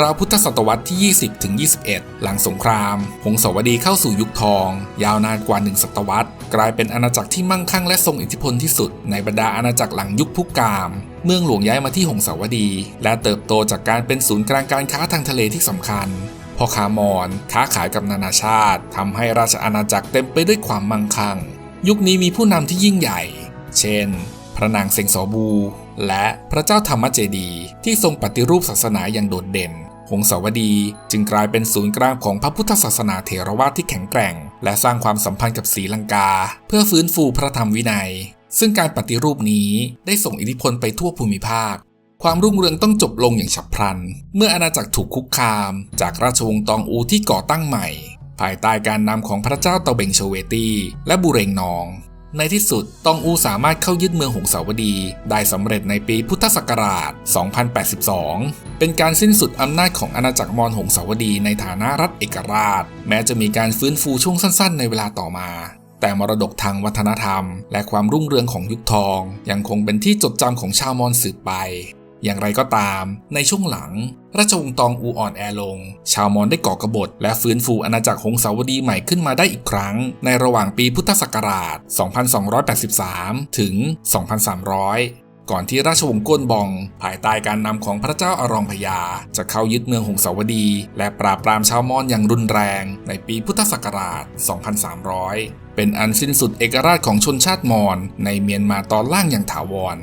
ราวพุทธศตวรรษที่ 20 ถึง 21 หลังสงครามหงสาวดีเข้าสู่ยุคทอง ยาวนานกว่า 1 ศตวรรษ กลายเป็นอาณาจักรที่มั่งคั่งและทรงอิทธิพลที่สุด ในบรรดาอาณาจักรหลังยุคพุกามเมืองหลวงย้ายมาที่หงสาวดี และเติบโตจากการเป็นศูนย์กลางการค้าทางทะเลที่สำคัญพ่อค้ามอญค้าขายกับนานาชาติทำให้ราชอาณาจักรเต็มไปด้วยความมั่งคั่ง ยุคนี้มีผู้นำที่ยิ่งใหญ่ เช่น พระนางเซงซอบู และพระเจ้าธรรมเจดีที่ทรงปฏิรูปศาสนาอย่างโดดเด่น หงสาวดีจึงกลายเป็นศูนย์กลางของพระพุทธศาสนาเถรวาทที่แข็งแกร่ง และสร้างความสัมพันธ์กับศรีลังกา เพื่อฟื้นฟูพระธรรมวินัย ซึ่งการปฏิรูปนี้ได้ส่งอิทธิพลไปทั่วภูมิภาค ความรุ่งเรืองต้องจบลงอย่างฉับพลัน เมื่ออาณาจักรถูกคุกคาม จากราชวงศ์ตองอูที่ก่อตั้งใหม่ ภายใต้การนำของพระเจ้าเตาเบงโชเวตีและบุเรงนอง ในที่สุดตองอูสามารถเข้ายึดเมืองหงสาวดี ได้สำเร็จในปีพุทธศักราช 2082 เป็นการสิ้นสุดอำนาจของอาณาจักรมอญหงสาวดีในฐานะรัฐเอกราช แม้จะมีการฟื้นฟูช่วงสั้นๆ ในเวลาต่อมา แต่มรดกทางวัฒนธรรม และความรุ่งเรืองของยุคทอง ยังคงเป็นที่จดจำของชาวมอญสืบไป อย่างไรก็ตาม ในช่วงหลัง ราชวงศ์ตองอูอ่อนแอลง ชาวมอญได้ก่อกบฏ และฟื้นฟูอาณาจักรหงสาวดีใหม่ขึ้นมาได้อีกครั้ง ในระหว่างปีพุทธศักราช 2283 ถึง 2300ก่อนที่ราชวงศ์ก้นบอง ภายใต้การนำของพระเจ้าอารองพยา จะเข้ายึดเมืองหงสาวดี และปราบปรามชาวมอญอย่างรุนแรง ในปีพุทธศักราช 2300 เป็นอันสิ้นสุดเอกราชของชนชาติมอญในเมียนมาตอนล่างอย่างถาวร